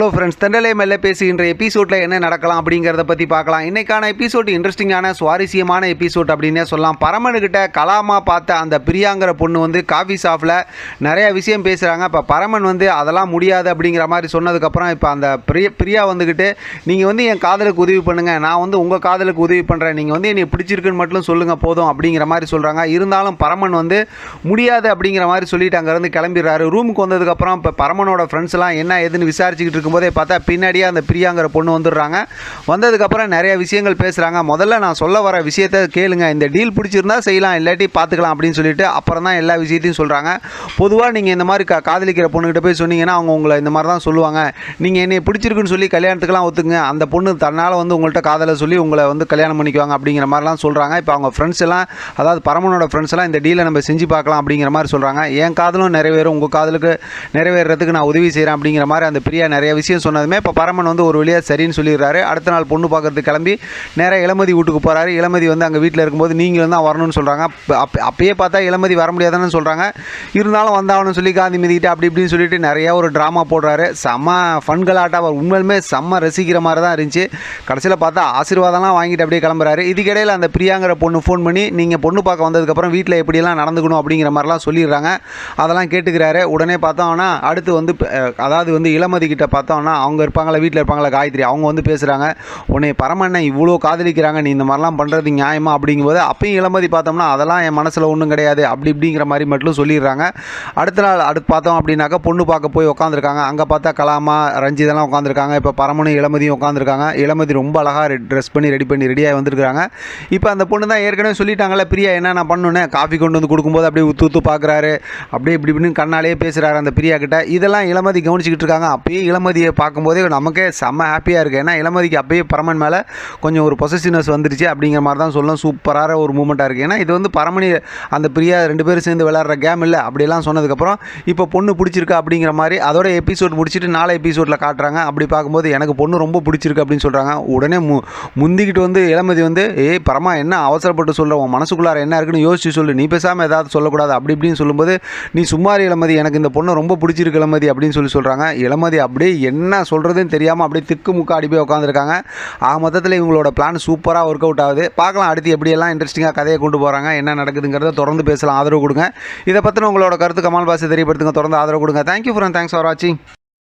Hello friends Thandalai மெல்ல பேசுகின்ற எபிசோடில் என்ன நடக்கலாம் அப்படிங்கிறத பற்றி பார்க்கலாம். இன்றைக்கான எபிசோட் இன்ட்ரெஸ்டிங்கான சுவாரஸ்யமான எபிசோட் அப்படின்னே சொல்லலாம். பரமனுக்கிட்ட கலாமா பார்த்த அந்த பிரியாங்கிற பொண்ணு வந்து காஃபி ஷாப்பில் நிறைய விஷயம் பேசுகிறாங்க இப்போ பரமன் வந்து அதெல்லாம் முடியாது அப்படிங்கிற மாதிரி சொன்னதுக்கப்புறம் இப்போ அந்த பிரிய பிரியா வந்துக்கிட்டு நீங்கள் வந்து என் காதலுக்கு உதவி பண்ணுங்கள் நான் வந்து உங்கள் காதலுக்கு உதவி பண்ணுறேன் நீங்கள் வந்து என்னை பிடிச்சிருக்குன்னு மட்டும் சொல்லுங்கள் போதும் அப்படிங்கிற மாதிரி சொல்கிறாங்க இருந்தாலும் பரமன் வந்து முடியாது அப்படிங்கிற மாதிரி சொல்லிட்டு அங்கேருந்து கிளம்பிடுறாரு. ரூமுக்கு வந்ததுக்கப்புறம் இப்போ பரமனோட ஃப்ரெண்ட்ஸ்லாம் என்ன ஏதுன்னு விசாரிச்சுக்கிட்டு இருக்கும்போதே பார்த்தா பின்னாடியே அந்த பிரியாங்கிற பொண்ணு வந்துடுறாங்க. வந்ததுக்கப்புறம் நிறைய விஷயங்கள் பேசுகிறாங்க முதல்ல நான் சொல்ல வர விஷயத்த கேளுங்க. இந்த டீல் பிடிச்சிருந்தா செய்யலாம் இல்லாட்டி பார்த்துக்கலாம் அப்படின்னு சொல்லிட்டு அப்புறம் தான் எல்லா விஷயத்தையும் சொல்கிறாங்க பொதுவாக நீங்கள் இந்த மாதிரி கா காதலிக்கிற பொண்ணுக்கிட்ட போய் சொன்னீங்கன்னா அவங்க உங்களை இந்த மாதிரி தான் சொல்லுவாங்க. நீங்கள் என்னை பிடிச்சிருக்குன்னு சொல்லி கல்யாணத்துக்குலாம் ஒத்துக்குங்க. அந்த பொண்ணு தன்னால் வந்து உங்கள்கிட்ட காதலை சொல்லி உங்களை வந்து கல்யாணம் பண்ணிக்குவாங்க அப்படிங்கிற மாதிரிலாம் சொல்கிறாங்க இப்போ அவங்க ஃப்ரெண்ட்ஸ் எல்லாம் அதாவது பரமனோட ஃப்ரெண்ட்ஸ் எல்லாம் இந்த டீலை நம்ம செஞ்சு பார்க்கலாம் அப்படிங்கிற மாதிரி சொல்கிறாங்க என் காதலும் நிறைவேறும். உங்கள் காதலுக்கு நிறைவேறதுக்கு நான் உதவி செய்கிறேன் அப்படிங்கிற மாதிரி அந்த பிரியா நிறைய விஷயம் சொன்னதுமே இப்போ பரமன் வந்து ஒரு வழியாக சரின்னு சொல்லிடுறாரு. அடுத்த நாள் பொண்ணு பார்க்கறதுக்கு கிளம்பி நேராக இளமதி வீட்டுக்கு போகிறாரு இளமதி வந்து அங்கே வீட்டில் இருக்கும்போது நீங்களும் தான் வரணும்னு சொல்கிறாங்க அப்போ அப்பயே பார்த்தா இளமதி வர முடியாதுன்னு சொல்கிறாங்க இருந்தாலும் வந்தாகணும்னு சொல்லி காந்தி மிதிக்கிட்டு அப்படி இப்படின்னு சொல்லிட்டு நிறையா ஒரு ட்ராமா போடுறாரு. செம்ம ஃபன் கலாட்டா அவர் உண்மையிலுமே செம்ம ரசிக்கிற மாதிரி தான் இருந்துச்சு. கடைசியில் பார்த்தா ஆசீர்வாதம்லாம் வாங்கிட்டு அப்படியே கிளம்புறாரு. இதுக்கிடையில் அந்த பிரியாங்கிற பொண்ணு ஃபோன் பண்ணி நீங்கள் பொண்ணு பார்க்க வந்ததுக்கப்புறம் வீட்டில் எப்படியெல்லாம் நடந்துக்கணும்? அப்படிங்கிற மாதிரிலாம் சொல்லிடுறாங்க. அதெல்லாம் கேட்டுக்கிறாரு. உடனே பார்த்தோம்னா அடுத்து வந்து அதாவது வந்து இளமதி கிட்ட பார்த்தோன்னா அவங்க இருப்பாங்களா வீட்டில் இருப்பாங்களா காயத்ரி அவங்க வந்து பேசுகிறாங்க உன்னை பரமண்ணன் இவ்வளோ காதலிக்கிறாங்க நீ இந்த மாதிரிலாம் பண்ணுறது நியாயமா? அப்படிங்கும்போது அப்பயும் இளமதி பார்த்தோம்னா அதெல்லாம் என் மனசில் ஒன்றும் கிடையாது அப்படி இப்படிங்கிற மாதிரி மட்டும் சொல்லிடுறாங்க. அடுத்த நாள் அடுத்து பார்த்தோம் அப்படின்னாக்கா பொண்ணு பார்க்க போய் உட்காந்துருக்காங்க அங்கே பார்த்தா கலாமா ரஞ்சிதெல்லாம் உட்காந்துருக்காங்க இப்போ பரமனும் இளமதியும் உட்காந்துருக்காங்க இளமதி ரொம்ப அழகாக ட்ரெஸ் பண்ணி ரெடி பண்ணி ரெடியாக வந்திருக்காங்க இப்போ அந்த பொண்ணு தான் ஏற்கனவே சொல்லிட்டாங்கல்ல பிரியா என்ன நான் பண்ணுனே காஃபி கொண்டு வந்து கொடுக்கும்போது அப்படியே உத்து உத்து பார்க்குறாரு அப்படியே இப்படி இப்படின்னு கண்ணாலேயே பேசுகிறாரு அந்த பிரியா கிட்ட இதெல்லாம் இளமதி கவனிச்சிக்கிட்டு இருக்காங்க. அப்பயே இளமதியை பார்க்கும்போதே நமக்கே செம்ம ஹாப்பியாக இருக்குது ஏன்னா இளமதிக்கு அப்பயே பரமன் மேலே கொஞ்சம் ஒரு பொசசிவ்னஸ் வந்துருச்சு அப்படிங்கிற மாதிரி தான் சொல்லணும். சூப்பராக ஒரு மூமெண்ட்டாக இருக்குது ஏன்னா இது வந்து பரமணி அந்த பிரியா ரெண்டு பேரும் சேர்ந்து விளையாடுற கேம் இல்லை. அப்படியெல்லாம் சொன்னதுக்கப்புறம் இப்போ பொண்ணு பிடிச்சிருக்கு அப்படிங்கிற மாதிரி அதோட எபிசோட் முடிச்சுட்டு நாலு எபிசோடில் காட்டுறாங்க. அப்படி பார்க்கும்போது எனக்கு பொண்ணு ரொம்ப பிடிச்சிருக்கு அப்படின்னு சொல்கிறாங்க உடனே மு முந்திக்கிட்டு வந்து இளமதி வந்து ஏய் பரமா என்ன அவசரப்பட்டு சொல்கிற உன் மனசுக்குள்ளார என்ன இருக்குன்னு யோசிச்சு சொல்லு. நீ பேசாமல் ஏதாவது சொல்லக்கூடாது. அப்படி இப்படின்னு சொல்லும்போது நீ சும்மாரி இளமதி. எனக்கு இந்த பொண்ணு ரொம்ப பிடிச்சிருக்கு இளமதி. அப்படின்னு சொல்லி சொல்கிறாங்க இளமதி அப்படியே என்ன சொல்கிறதுன்னு தெரியாமல் அப்படியே திக்கு முக்காடி போய் உட்காந்துருக்காங்க ஆக மொத்தத்தில் இவங்களோட பிளான் சூப்பராக ஒர்க் அவுட் ஆகுது. பார்க்கலாம் அடுத்து எப்படியெல்லாம் இன்ட்ரெஸ்டிங்காக கதையை கொண்டு போகிறாங்க என்ன நடக்குதுங்கிறத தொடர்ந்து பேசலாம். ஆதரவு கொடுங்க. இதை பற்றின உங்களோட கருத்து கமல் பாசி தெரியப்படுத்துங்க. தொடர்ந்து ஆதரவு கொடுங்க. தேங்க்யூ ஃப்ரெண்ட் தேங்க்ஸ் ஃபார் வாட்சிங்